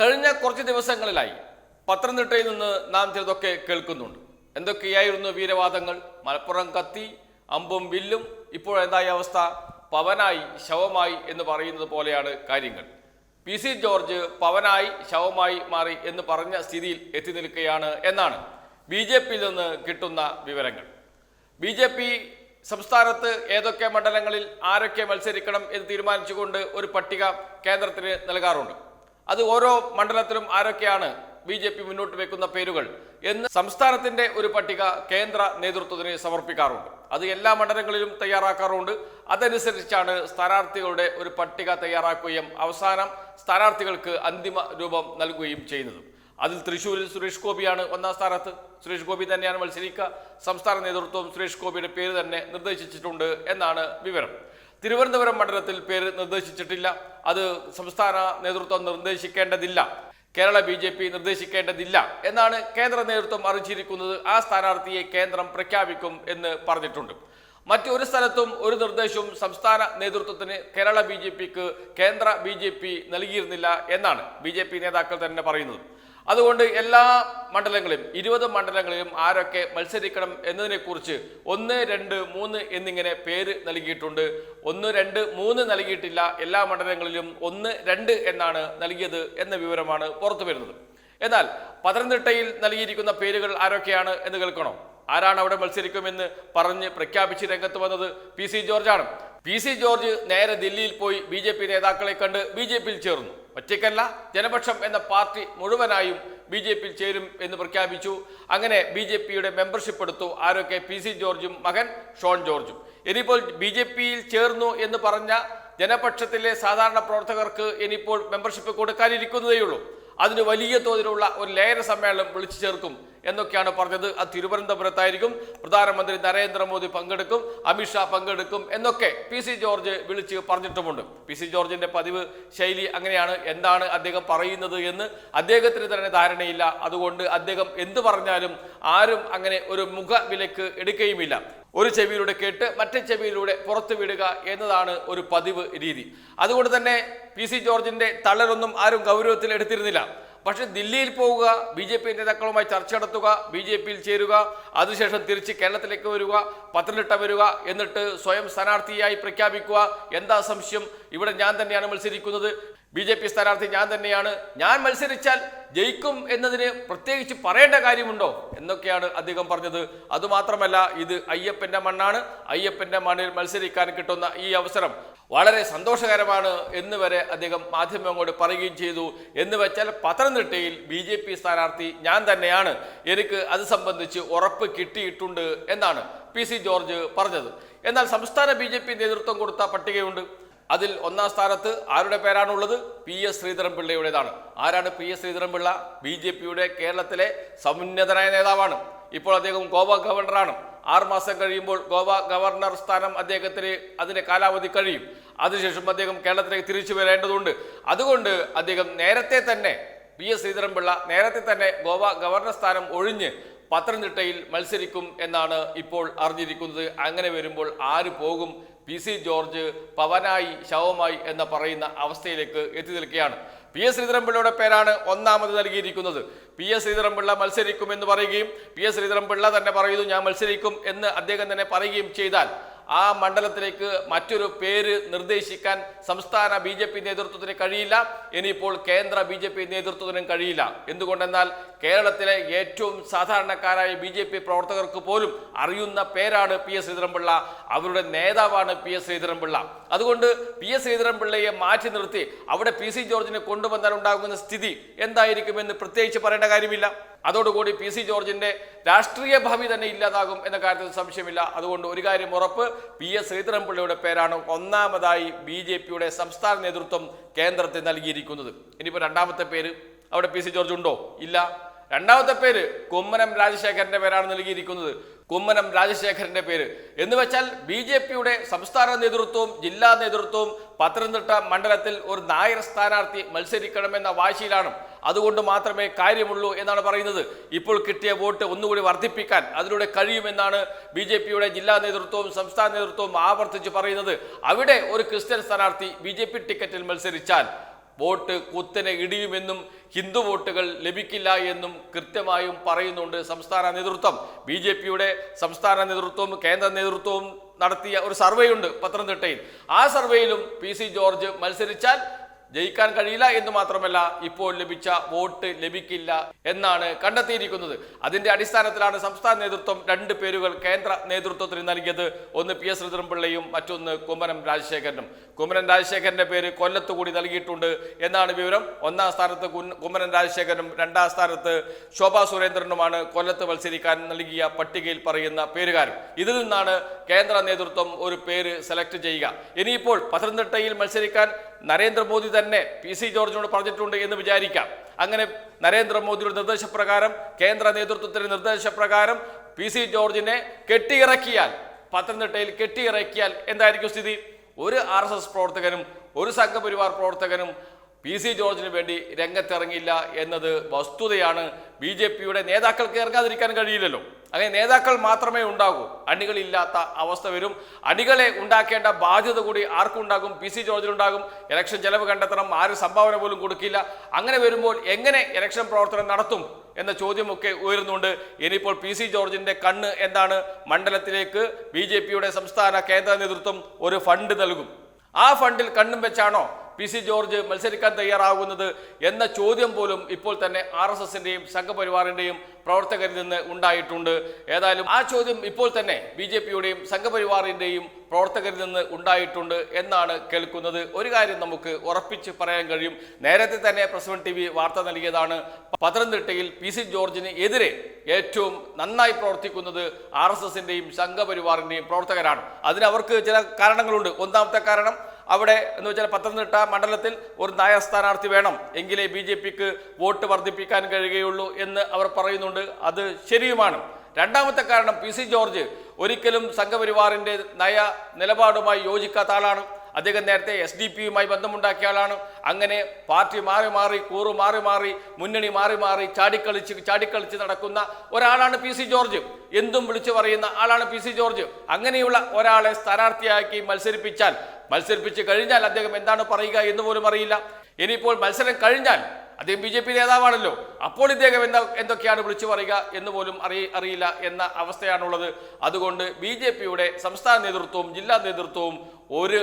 കഴിഞ്ഞ കുറച്ച് ദിവസങ്ങളിലായി പത്തനംതിട്ടയിൽ നിന്ന് നാം ചിലതൊക്കെ കേൾക്കുന്നുണ്ട്. എന്തൊക്കെയായിരുന്നു വീരവാദങ്ങൾ? മലപ്പുറം കത്തി അമ്പും വില്ലും ഇപ്പോൾ എന്തായ അവസ്ഥ? പവനായി ശവമായി എന്ന് പറയുന്നത് പോലെയാണ് കാര്യങ്ങൾ. പി സി ജോർജ് പവനായി ശവമായി മാറി എന്ന് പറഞ്ഞ സ്ഥിതിയിൽ എത്തി നിൽക്കുകയാണ് എന്നാണ് ബി ജെ പിയിൽ നിന്ന് കിട്ടുന്ന വിവരങ്ങൾ. ബി ജെ പി സംസ്ഥാനത്ത് ഏതൊക്കെ മണ്ഡലങ്ങളിൽ ആരൊക്കെ മത്സരിക്കണം എന്ന് തീരുമാനിച്ചുകൊണ്ട് ഒരു പട്ടിക കേന്ദ്രത്തിന് നൽകാറുണ്ട്. അത് ഓരോ മണ്ഡലത്തിലും ആരൊക്കെയാണ് ബി ജെ പി മുന്നോട്ട് വെക്കുന്ന പേരുകൾ എന്ന് സംസ്ഥാനത്തിന്റെ ഒരു പട്ടിക കേന്ദ്ര നേതൃത്വത്തിന് സമർപ്പിക്കാറുണ്ട്. അത് എല്ലാ മണ്ഡലങ്ങളിലും തയ്യാറാക്കാറുണ്ട്. അതനുസരിച്ചാണ് സ്ഥാനാർത്ഥികളുടെ ഒരു പട്ടിക തയ്യാറാക്കുകയും അവസാനം സ്ഥാനാർത്ഥികൾക്ക് അന്തിമ രൂപം നൽകുകയും ചെയ്യുന്നത്. അതിൽ തൃശ്ശൂരിൽ സുരേഷ് ഗോപിയാണ് ഒന്നാം സ്ഥാനത്ത് സുരേഷ് ഗോപി തന്നെയാണ് മത്സരിക്കുക. സംസ്ഥാന നേതൃത്വം സുരേഷ് ഗോപിയുടെ പേര് തന്നെ നിർദ്ദേശിച്ചിട്ടുണ്ട് എന്നാണ് വിവരം. തിരുവനന്തപുരം മണ്ഡലത്തിൽ പേര് നിർദ്ദേശിച്ചിട്ടില്ല. അത് സംസ്ഥാന നേതൃത്വം നിർദ്ദേശിക്കേണ്ടതില്ല. കേരള ബി ജെ പി നിർദ്ദേശിക്കേണ്ടതില്ല എന്നാണ് കേന്ദ്ര നേതൃത്വം അറിയിച്ചിരിക്കുന്നത്. ആ സ്ഥാനാർത്ഥിയെ കേന്ദ്രം പ്രഖ്യാപിക്കും എന്ന് പറഞ്ഞിട്ടുണ്ട്. മറ്റൊരു സ്ഥലത്തും ഒരു നിർദ്ദേശവും സംസ്ഥാന നേതൃത്വത്തിന് കേരള ബി ജെ പിക്ക് കേന്ദ്ര ബി ജെ പി നൽകിയിരുന്നില്ല എന്നാണ് ബി ജെ പി നേതാക്കൾ തന്നെ പറയുന്നത്. അതുകൊണ്ട് എല്ലാ മണ്ഡലങ്ങളിലും ഇരുപത് മണ്ഡലങ്ങളിലും ആരൊക്കെ മത്സരിക്കണം എന്നതിനെക്കുറിച്ച് ഒന്ന് രണ്ട് മൂന്ന് എന്നിങ്ങനെ പേര് നൽകിയിട്ടുണ്ട്. ഒന്ന് രണ്ട് മൂന്ന് നൽകിയിട്ടില്ല. എല്ലാ മണ്ഡലങ്ങളിലും ഒന്ന് രണ്ട് എന്നാണ് നൽകിയത് എന്ന വിവരമാണ് പുറത്തു വരുന്നത് എന്നാൽ പത്തനംതിട്ടയിൽ നൽകിയിരിക്കുന്ന പേരുകൾ ആരൊക്കെയാണ് എന്ന് കേൾക്കണോ? ആരാണ് അവിടെ മത്സരിക്കുമെന്ന് പറഞ്ഞ് പ്രഖ്യാപിച്ച് രംഗത്ത് വന്നത് പി സി ജോർജാണ്. പി സി ജോർജ് നേരെ ദില്ലിയിൽ പോയി ബി ജെ പി നേതാക്കളെ കണ്ട് ബി ജെ പിയിൽ ചേർന്നു. ഒറ്റയ്ക്കല്ല ജനപക്ഷം എന്ന പാർട്ടി മുഴുവനായും ബി ജെ പിയിൽ ചേരും എന്ന് പ്രഖ്യാപിച്ചു. അങ്ങനെ ബി ജെ പിയുടെ മെമ്പർഷിപ്പ് എടുത്തു ആരൊക്കെ? പി സി ജോർജും മകൻ ഷോൺ ജോർജും. ഇനിയിപ്പോൾ ബി ജെ പിയിൽ ചേർന്നു എന്ന് പറഞ്ഞ ജനപക്ഷത്തിലെ സാധാരണ പ്രവർത്തകർക്ക് ഇനിയിപ്പോൾ മെമ്പർഷിപ്പ് കൊടുക്കാനിരിക്കുന്നതേയുള്ളൂ. അതിന് വലിയ തോതിലുള്ള ഒരു ലേഖന സമ്മേളനം വിളിച്ചു ചേർക്കും എന്നൊക്കെയാണ് പറഞ്ഞത്. അത് തിരുവനന്തപുരത്തായിരിക്കും. പ്രധാനമന്ത്രി നരേന്ദ്രമോദി പങ്കെടുക്കും. അമിത്ഷാ പങ്കെടുക്കും എന്നൊക്കെ പി സി ജോർജ് വിളിച്ച് പറഞ്ഞിട്ടുമുണ്ട്. പി സി ജോർജിന്റെ പതിവ് ശൈലി അങ്ങനെയാണ്. എന്താണ് അദ്ദേഹം പറയുന്നത് എന്ന് അദ്ദേഹത്തിന് തന്നെ ധാരണയില്ല. അതുകൊണ്ട് അദ്ദേഹം എന്ത് പറഞ്ഞാലും ആരും അങ്ങനെ ഒരു മുഖവിലക്ക് എടുക്കുകയുമില്ല. ഒരു ചെവിയിലൂടെ കേട്ട് മറ്റേ ചെവിയിലൂടെ പുറത്തു വിടുക എന്നതാണ് ഒരു പതിവ് രീതി. അതുകൊണ്ട് തന്നെ പി സി ജോർജിന്റെ തളരൊന്നും ആരും ഗൗരവത്തിൽ എടുത്തിരുന്നില്ല. പക്ഷെ ദില്ലിയിൽ പോവുക ബി ജെ പി നേതാക്കളുമായി ചർച്ച നടത്തുക ബി ജെ പിയിൽ ചേരുക അതിനുശേഷം തിരിച്ച് കേരളത്തിലേക്ക് വരിക പത്തനംതിട്ട വരിക എന്നിട്ട് സ്വയം സ്ഥാനാർത്ഥിയായി പ്രഖ്യാപിക്കുക എന്താ സംശയം? ഇവിടെ ഞാൻ തന്നെയാണ് മത്സരിക്കുന്നത്. ബി ജെ പി സ്ഥാനാർത്ഥി ഞാൻ തന്നെയാണ്. ഞാൻ മത്സരിച്ചാൽ ജയിക്കും എന്നതിന് പ്രത്യേകിച്ച് പറയേണ്ട കാര്യമുണ്ടോ എന്നൊക്കെയാണ് അദ്ദേഹം പറഞ്ഞത്. അതുമാത്രമല്ല ഇത് അയ്യപ്പന്റെ മണ്ണാണ്. അയ്യപ്പന്റെ മണ്ണിൽ മത്സരിക്കാൻ കിട്ടുന്ന ഈ അവസരം വളരെ സന്തോഷകരമാണ് എന്ന് വരെ അദ്ദേഹം മാധ്യമങ്ങളോട് പറയുകയും ചെയ്തു. എന്ന് വെച്ചാൽ പത്തനംതിട്ടയിൽ ബി ജെ പി സ്ഥാനാർത്ഥി ഞാൻ തന്നെയാണ്. എനിക്ക് അത് സംബന്ധിച്ച് ഉറപ്പ് കിട്ടിയിട്ടുണ്ട് എന്നാണ് പി സി ജോർജ് പറഞ്ഞത്. എന്നാൽ സംസ്ഥാന ബി നേതൃത്വം കൊടുത്ത പട്ടികയുണ്ട്. അതിൽ ഒന്നാം സ്ഥാനത്ത് ആരുടെ പേരാണുള്ളത്? പി എസ് ശ്രീധരൻപിള്ളയുടേതാണ്. ആരാണ് P S Sreedharan Pillai? B J പിയുടെ കേരളത്തിലെ സമുന്നതനായ നേതാവാണ്. ഇപ്പോൾ അദ്ദേഹം ഗോവ ഗവർണറാണ്. ആറ് മാസം കഴിയുമ്പോൾ ഗോവ ഗവർണർ സ്ഥാനം അദ്ദേഹത്തിന് അതിന്റെ കാലാവധി കഴിയും. അതിനുശേഷം അദ്ദേഹം കേരളത്തിലേക്ക് തിരിച്ചു വരേണ്ടതുണ്ട്. അതുകൊണ്ട് അദ്ദേഹം നേരത്തെ തന്നെ പി എസ് ശ്രീധരൻപിള്ള നേരത്തെ തന്നെ ഗോവ ഗവർണർ സ്ഥാനം ഒഴിഞ്ഞ് പത്തനംതിട്ടയിൽ മത്സരിക്കും എന്നാണ് ഇപ്പോൾ അറിഞ്ഞിരിക്കുന്നത്. അങ്ങനെ വരുമ്പോൾ ആര് പോകും പി സി ജോർജ് പവനായി ശവമായി എന്ന് പറയുന്ന അവസ്ഥയിലേക്ക് എത്തി നിൽക്കുകയാണ്. പി എസ് ശ്രീധരൻപിള്ളയുടെ പേരാണ് ഒന്നാമത് നൽകിയിരിക്കുന്നത്. പി എസ് ശ്രീധരൻപിള്ള മത്സരിക്കും എന്ന് പറയുകയും പി എസ് ശ്രീധരൻപിള്ള തന്നെ പറയുന്നു ഞാൻ മത്സരിക്കും എന്ന് അദ്ദേഹം തന്നെ പറയുകയും ചെയ്താൽ ആ മണ്ഡലത്തിലേക്ക് മറ്റൊരു പേര് നിർദ്ദേശിക്കാൻ സംസ്ഥാന ബി ജെ പി നേതൃത്വത്തിന് കഴിയില്ല. ഇനിയിപ്പോൾ കേന്ദ്ര ബി ജെ പി നേതൃത്വത്തിനും കഴിയില്ല. എന്തുകൊണ്ടെന്നാൽ കേരളത്തിലെ ഏറ്റവും സാധാരണക്കാരായ ബി ജെ പി പ്രവർത്തകർക്ക് പോലും അറിയുന്ന പേരാണ് പി എസ് ശ്രീധരൻപിള്ള. അവരുടെ നേതാവാണ് പി എസ് ശ്രീധരൻപിള്ള. അതുകൊണ്ട് പി എസ് ശ്രീധരൻപിള്ളയെ മാറ്റി നിർത്തി അവിടെ പി സി ജോർജിനെ കൊണ്ടുവന്നാൽ ഉണ്ടാകുന്ന സ്ഥിതി എന്തായിരിക്കുമെന്ന് പ്രത്യേകിച്ച് പറയേണ്ട കാര്യമില്ല. അതോടുകൂടി പി സി ജോർജിന്റെ രാഷ്ട്രീയ ഭാവി തന്നെ ഇല്ലാതാകും എന്ന കാര്യത്തിൽ സംശയമില്ല. അതുകൊണ്ട് ഒരു കാര്യം ഉറപ്പ് പി എസ് ശ്രീധരൻപിള്ളയുടെ പേരാണ് ഒന്നാമതായി ബി ജെ പിയുടെ സംസ്ഥാന നേതൃത്വം കേന്ദ്രത്തിൽ നൽകിയിരിക്കുന്നത്. ഇനിയിപ്പോൾ രണ്ടാമത്തെ പേര് അവിടെ പി സി ജോർജ് ഉണ്ടോ? ഇല്ല. രണ്ടാമത്തെ പേര് കുമ്മനം രാജശേഖരന്റെ പേരാണ് നൽകിയിരിക്കുന്നത്. കുമ്മനം രാജശേഖരന്റെ പേര്. എന്ന് വെച്ചാൽ ബി ജെ പിയുടെ സംസ്ഥാന നേതൃത്വവും ജില്ലാ നേതൃത്വവും പത്തനംതിട്ട മണ്ഡലത്തിൽ ഒരു നായർ സ്ഥാനാർത്ഥി മത്സരിക്കണമെന്ന വാശിയിലാണ് അതുകൊണ്ട് മാത്രമേ കാര്യമുള്ളൂ എന്നാണ് പറയുന്നത്. ഇപ്പോൾ കിട്ടിയ വോട്ട് ഒന്നുകൂടി വർദ്ധിപ്പിക്കാൻ അതിലൂടെ കഴിയുമെന്നാണ് ബി ജെ പിയുടെ ജില്ലാ നേതൃത്വവും സംസ്ഥാന നേതൃത്വവും ആവർത്തിച്ച് പറയുന്നത്. അവിടെ ഒരു ക്രിസ്ത്യൻ സ്ഥാനാർത്ഥി ബി ജെ പി ടിക്കറ്റിൽ മത്സരിച്ചാൽ വോട്ട് കുത്തനെ ഇടിയുമെന്നും ഹിന്ദു വോട്ടുകൾ ലഭിക്കില്ല എന്നും കൃത്യമായും പറയുന്നുണ്ട് സംസ്ഥാന നേതൃത്വം. ബി ജെ പിയുടെ സംസ്ഥാന നേതൃത്വവും കേന്ദ്ര നേതൃത്വവും നടത്തിയ ഒരു സർവേ ഉണ്ട് പത്തനംതിട്ടയിൽ. ആ സർവേയിലും പി സി ജോർജ് മത്സരിച്ചാൽ ജയിക്കാൻ കഴിയില്ല എന്ന് മാത്രമല്ല ഇപ്പോൾ ലഭിച്ച വോട്ട് ലഭിക്കില്ല എന്നാണ് കണ്ടെത്തിയിരിക്കുന്നത്. അതിന്റെ അടിസ്ഥാനത്തിലാണ് സംസ്ഥാന നേതൃത്വം രണ്ട് പേരുകൾ കേന്ദ്ര നേതൃത്വത്തിന് നൽകിയത്. ഒന്ന് പി എസ് ശ്രീധരൻപിള്ളയും മറ്റൊന്ന് കുമ്മനം രാജശേഖരനും. കുമ്മനം രാജശേഖരന്റെ പേര് കൊല്ലത്ത് കൂടി നൽകിയിട്ടുണ്ട് എന്നാണ് വിവരം. ഒന്നാം സ്ഥാനത്ത് കുമ്മനം രാജശേഖരനും രണ്ടാം സ്ഥാനത്ത് ശോഭാ സുരേന്ദ്രനുമാണ് കൊല്ലത്ത് മത്സരിക്കാൻ നൽകിയ പട്ടികയിൽ പറയുന്ന പേരുകാരൻ. ഇതിൽ നിന്നാണ് കേന്ദ്ര നേതൃത്വം ഒരു പേര് സെലക്ട് ചെയ്യുക. ഇനിയിപ്പോൾ പത്തനംതിട്ടയിൽ മത്സരിക്കാൻ നരേന്ദ്രമോദി തന്നെ പി സി ജോർജിനോട് പറഞ്ഞിട്ടുണ്ട് എന്ന് വിചാരിക്കാം. അങ്ങനെ നരേന്ദ്രമോദിയുടെ നിർദ്ദേശപ്രകാരം കേന്ദ്ര നേതൃത്വത്തിന്റെ നിർദ്ദേശപ്രകാരം പി സി ജോർജിനെ കെട്ടിയിറക്കിയാൽ പത്തനംതിട്ടയിൽ കെട്ടിയിറക്കിയാൽ എന്തായിരിക്കും സ്ഥിതി? ഒരു ആർ എസ് എസ് പ്രവർത്തകനും ഒരു സംഘപരിവാർ പ്രവർത്തകനും പി സി ജോർജിന് വേണ്ടി രംഗത്തിറങ്ങിയില്ല എന്നത് വസ്തുതയാണ് ബി ജെ പിയുടെ നേതാക്കൾക്ക് ഇറങ്ങാതിരിക്കാൻ കഴിയില്ലല്ലോ. അങ്ങനെ നേതാക്കൾ മാത്രമേ ഉണ്ടാകൂ. അണികളില്ലാത്ത അവസ്ഥ വരും. അണികളെ ഉണ്ടാക്കേണ്ട ബാധ്യത കൂടി ആർക്കുണ്ടാകും പി സി ജോർജിനുണ്ടാകും ഇലക്ഷൻ ചെലവ് കണ്ടെത്തണം. ആരും സംഭാവന പോലും കൊടുക്കില്ല. അങ്ങനെ വരുമ്പോൾ എങ്ങനെ ഇലക്ഷൻ പ്രവർത്തനം നടത്തും എന്ന ചോദ്യമൊക്കെ ഉയരുന്നുണ്ട്. ഇനിയിപ്പോൾ പി സി ജോർജിന്റെ കണ്ണ് എന്താണ്? മണ്ഡലത്തിലേക്ക് ബി ജെ പിയുടെ സംസ്ഥാന കേന്ദ്ര നേതൃത്വം ഒരു ഫണ്ട് നൽകും. ആ ഫണ്ടിൽ കണ്ണും വെച്ചാണോ പി സി ജോർജ് മത്സരിക്കാൻ തയ്യാറാകുന്നത് എന്ന ചോദ്യം പോലും ഇപ്പോൾ തന്നെ ആർ എസ് എസിന്റെയും സംഘപരിവാറിന്റെയും പ്രവർത്തകരിൽ നിന്ന് ഉണ്ടായിട്ടുണ്ട്. ഏതായാലും ആ ചോദ്യം ഇപ്പോൾ തന്നെ ബി ജെ പിയുടെയും സംഘപരിവാറിന്റെയും പ്രവർത്തകരിൽ നിന്ന് ഉണ്ടായിട്ടുണ്ട് എന്നാണ് കേൾക്കുന്നത്. ഒരു കാര്യം നമുക്ക് ഉറപ്പിച്ച് പറയാൻ കഴിയും. നേരത്തെ തന്നെ പ്രസ് വൺ ടി വി വാർത്ത നൽകിയതാണ്. പത്തനംതിട്ടയിൽ പി സി ജോർജിന് എതിരെ ഏറ്റവും നന്നായി പ്രവർത്തിക്കുന്നത് ആർ എസ് എസിന്റെയും സംഘപരിവാറിന്റെയും പ്രവർത്തകരാണ്. അതിന് അവർക്ക് ചില കാരണങ്ങളുണ്ട്. ഒന്നാമത്തെ കാരണം അവിടെ എന്ന് വെച്ചാൽ പത്തനംതിട്ട മണ്ഡലത്തിൽ ഒരു നായ സ്ഥാനാർത്ഥി വേണം എങ്കിലേ ബി ജെ പിക്ക് വോട്ട് വർദ്ധിപ്പിക്കാൻ കഴിയുകയുള്ളൂ എന്ന് അവർ പറയുന്നുണ്ട്. അത് ശരിയുമാണ്. രണ്ടാമത്തെ കാരണം പി സി ജോർജ് ഒരിക്കലും സംഘപരിവാറിന്റെ നയ നിലപാടുമായി യോജിക്കാത്ത ആളാണ്. അദ്ദേഹം നേരത്തെ എസ് ഡി പിയുമായി ബന്ധമുണ്ടാക്കിയ ആളാണ്. അങ്ങനെ പാർട്ടി മാറി മാറി കൂറു മാറി മാറി മുന്നണി മാറി മാറി ചാടിക്കളിച്ച് ചാടിക്കളിച്ച് നടക്കുന്ന ഒരാളാണ് പി സി ജോർജ്. എന്തും വിളിച്ചു പറയുന്ന ആളാണ് പി സി ജോർജ്. അങ്ങനെയുള്ള ഒരാളെ സ്ഥാനാർത്ഥിയാക്കി മത്സരിപ്പിച്ചാൽ മത്സരിപ്പിച്ച് കഴിഞ്ഞാൽ അദ്ദേഹം എന്താണ് പറയുക എന്ന് പോലും അറിയില്ല. ഇനിയിപ്പോൾ മത്സരം കഴിഞ്ഞാൽ അദ്ദേഹം ബി ജെ പി നേതാവാണല്ലോ. അപ്പോൾ ഇദ്ദേഹം എന്താ എന്തൊക്കെയാണ് വിളിച്ചു പറയുക എന്ന് പോലും അറിയി അറിയില്ല എന്ന അവസ്ഥയാണുള്ളത്. അതുകൊണ്ട് ബി ജെ പിയുടെ സംസ്ഥാന നേതൃത്വവും ജില്ലാ നേതൃത്വവും ഒരു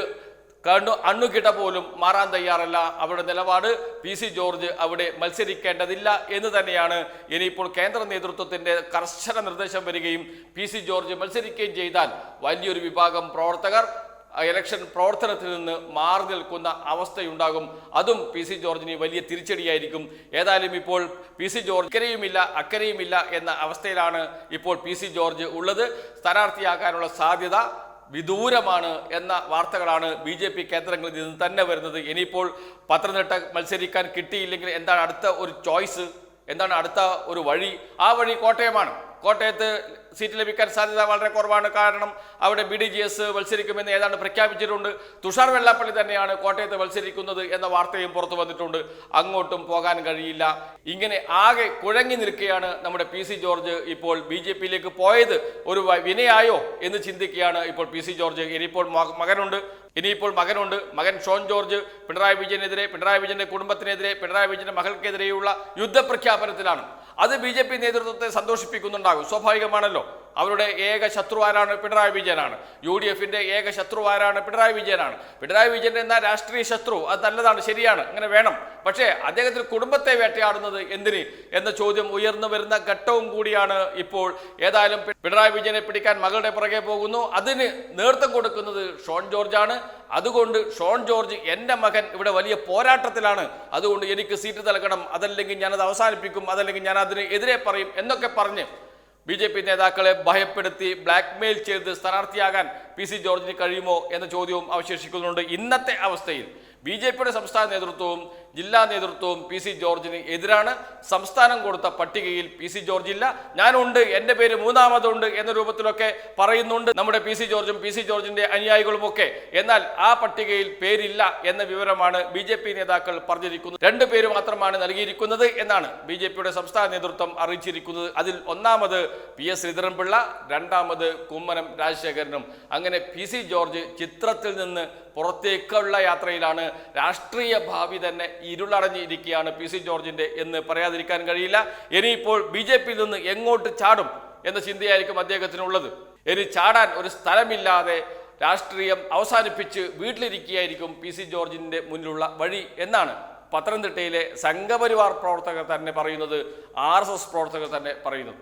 കണ്ണു അണ്ണുകിട്ട പോലും മാറാൻ തയ്യാറല്ല. അവരുടെ നിലപാട് പി സി ജോർജ് അവിടെ മത്സരിക്കേണ്ടതില്ല എന്ന് തന്നെയാണ്. ഇനിയിപ്പോൾ കേന്ദ്ര നേതൃത്വത്തിന്റെ കർശന നിർദ്ദേശം വരികയും പി സി ജോർജ് മത്സരിക്കുകയും ചെയ്താൽ വലിയൊരു വിഭാഗം പ്രവർത്തകർ ഇലക്ഷൻ പ്രവർത്തനത്തിൽ നിന്ന് മാറി നിൽക്കുന്ന അവസ്ഥയുണ്ടാകും. അതും പി സി ജോർജിന് വലിയ തിരിച്ചടിയായിരിക്കും. ഏതായാലും ഇപ്പോൾ പി സി ജോർജ് ഇക്കരയുമില്ല അക്കരയുമില്ല എന്ന അവസ്ഥയിലാണ് ഇപ്പോൾ പി സി ജോർജ് ഉള്ളത്. സ്ഥാനാർത്ഥിയാക്കാനുള്ള സാധ്യത വിദൂരമാണ് എന്ന വാർത്തകളാണ് ബി ജെ പി കേന്ദ്രങ്ങളിൽ നിന്ന് തന്നെ വരുന്നത്. ഇനിയിപ്പോൾ പത്തനംതിട്ട മത്സരിക്കാൻ കിട്ടിയില്ലെങ്കിൽ എന്താണ് അടുത്ത ഒരു ചോയ്സ് എന്താണ് അടുത്ത ഒരു വഴി? ആ വഴി കോട്ടയമാണ്. കോട്ടയത്ത് സീറ്റ് ലഭിക്കാൻ സാധ്യത വളരെ കുറവാണ്. കാരണം അവിടെ ബി ഡി ജി എസ് മത്സരിക്കുമെന്ന് ഏതാണ്ട് പ്രഖ്യാപിച്ചിട്ടുണ്ട്. തുഷാർ വെള്ളാപ്പള്ളി തന്നെയാണ് കോട്ടയത്ത് മത്സരിക്കുന്നത് എന്ന വാർത്തയും പുറത്തു വന്നിട്ടുണ്ട്. അങ്ങോട്ടും പോകാൻ കഴിയില്ല. ഇങ്ങനെ ആകെ കുഴങ്ങി നിൽക്കുകയാണ് നമ്മുടെ പി സി ജോർജ് ഇപ്പോൾ ബി ജെ പിയിലേക്ക് പോയത്. ഒരു വിനയായോ എന്ന് ചിന്തിക്കുകയാണ് ഇപ്പോൾ പി സി ജോർജ്. ഇനിയിപ്പോൾ മക- മകനുണ്ട്. ഇനിയിപ്പോൾ മകനുണ്ട്. മകൻ ഷോൺ ജോർജ്. പിണറായി വിജയനെതിരെ പിണറായി വിജയന്റെ കുടുംബത്തിനെതിരെ പിണറായി വിജയന്റെ മകൾക്കെതിരെയുള്ള യുദ്ധപ്രഖ്യാപനത്തിലാണ്. അത് ബി നേതൃത്വത്തെ സന്തോഷിപ്പിക്കുന്നുണ്ടാകും. സ്വാഭാവികമാണല്ലോ. അവരുടെ ഏക ശത്രു ആരാണ് പിണറായി വിജയനാണ്. യു ഡി എഫിന്റെ ഏക ശത്രു ആരാണ് പിണറായി വിജയനാണ്. പിണറായി വിജയൻ എന്ന രാഷ്ട്രീയ ശത്രു അത് നല്ലതാണ് ശരിയാണ് അങ്ങനെ വേണം. പക്ഷേ അദ്ദേഹത്തിന് കുടുംബത്തെ വേട്ടയാടുന്നത് എന്തിന് എന്ന ചോദ്യം ഉയർന്നു വരുന്ന ഘട്ടവും കൂടിയാണ് ഇപ്പോൾ ഏതായാലും പിണറായി വിജയനെ പിടിക്കാൻ മകളുടെ പുറകെ പോകുന്നു. അതിന് നേതൃത്വം കൊടുക്കുന്നത് ഷോൺ ജോർജാണ്. അതുകൊണ്ട് ഷോൺ ജോർജ് എന്റെ മകൻ ഇവിടെ വലിയ പോരാട്ടത്തിലാണ്. അതുകൊണ്ട് എനിക്ക് സീറ്റ് നൽകണം. അതല്ലെങ്കിൽ ഞാനത് അവസാനിപ്പിക്കും. അതല്ലെങ്കിൽ ഞാൻ അതിന് എതിരെ പറയും എന്നൊക്കെ പറഞ്ഞ് ബി ജെ പി നേതാക്കളെ ഭയപ്പെടുത്തി ബ്ലാക്ക്മെയിൽ ചെയ്ത് സ്ഥാനാർത്ഥിയാകാൻ പി സി ജോർജിന് കഴിയുമോ എന്ന ചോദ്യവും അവശേഷിക്കുന്നുണ്ട്. ഇന്നത്തെ അവസ്ഥയിൽ ബി ജെ പിയുടെ സംസ്ഥാന നേതൃത്വവും ജില്ലാ നേതൃത്വവും പി സി ജോർജിന് എതിരാണ് സംസ്ഥാനം കൊടുത്ത പട്ടികയിൽ പി സി ജോർജ് ഇല്ല. ഞാനുണ്ട് എന്റെ പേര് മൂന്നാമതുണ്ട് എന്ന രൂപത്തിലൊക്കെ പറയുന്നുണ്ട് നമ്മുടെ പി സി ജോർജും പി സി ജോർജിന്റെ അനുയായികളുമൊക്കെ. എന്നാൽ ആ പട്ടികയിൽ പേരില്ല എന്ന വിവരമാണ് ബി ജെ പി നേതാക്കൾ പറഞ്ഞിരിക്കുന്നത്. രണ്ട് പേര് മാത്രമാണ് നൽകിയിരിക്കുന്നത് എന്നാണ് ബി ജെ പിയുടെ സംസ്ഥാന നേതൃത്വം അറിയിച്ചിരിക്കുന്നത്. അതിൽ ഒന്നാമത് പി എസ് ശ്രീധരൻപിള്ള രണ്ടാമത് കുമ്മനം രാജശേഖരനും. അങ്ങനെ പി സി ജോർജ് ചിത്രത്തിൽ നിന്ന് പുറത്തേക്കുള്ള യാത്രയിലാണ് രാഷ്ട്രീയ ഭാവി തന്നെ ഇരുളടഞ്ഞിരിക്കുകയാണ് പി സി ജോർജിന്റെ എന്ന് പറയാതിരിക്കാൻ കഴിയില്ല. ഇനിയിപ്പോൾ ബി ജെ പിയിൽ നിന്ന് എങ്ങോട്ട് ചാടും എന്ന ചിന്തയായിരിക്കും അദ്ദേഹത്തിനുള്ളത്. ഇനി ചാടാൻ ഒരു സ്ഥലമില്ലാതെ രാഷ്ട്രീയം അവസാനിപ്പിച്ച് വീട്ടിലിരിക്കുകയായിരിക്കും പി സി ജോർജിന്റെ മുന്നിലുള്ള വഴി എന്നാണ് പത്തനംതിട്ടയിലെ സംഘപരിവാർ പ്രവർത്തകർ തന്നെ പറയുന്നത് ആർ പ്രവർത്തകർ തന്നെ പറയുന്നത്.